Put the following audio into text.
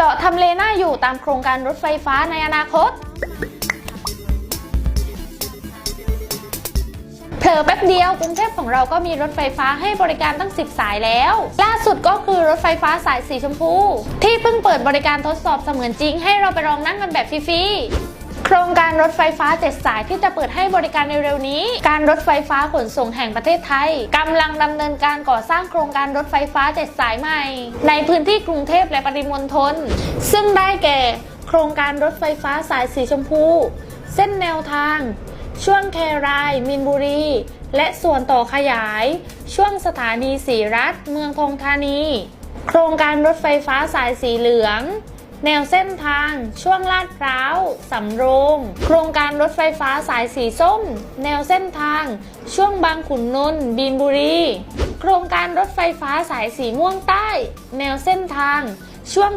เจาะทำเลน่าอยู่ตามโครงการรถไฟฟ้าในอนาคตเผลอแป๊บเดียวกรุงเทพของเราก็มีรถไฟฟ้าให้บริการตั้ง 10 สายแล้ว ล่าสุดก็คือรถไฟฟ้าสายสีชมพู ที่เพิ่งเปิดบริการทดสอบเสมือนจริง ให้เราไปลองนั่งกันแบบฟรีๆ ครงการรถไฟฟ้า 7 สายที่จะเปิดให้บริการในเร็วนี้ การรถไฟฟ้าขนส่งแห่งประเทศไทยกำลังดำเนินการก่อสร้างโครงการรถไฟฟ้า 7 สายใหม่ ในพื้นที่กรุงเทพและปริมณฑลซึ่งได้แก่ โครงการรถไฟฟ้าสายสีชมพู เส้นแนวทาง ช่วงแคราย มินบุรี และส่วนต่อขยาย ช่วงสถานีสีรัฐ เมืองทองธานี โครงการรถไฟฟ้าสายสีเหลือง แนวเส้นทาง ช่วงลาดพร้าว สำโรง โครงการรถไฟฟ้าสายสีส้ม แนวเส้นทาง ช่วงบางขุนนนท์บีนบุรี โครงการรถไฟฟ้าสายสีม่วงใต้ แนวเส้นทาง ช่วง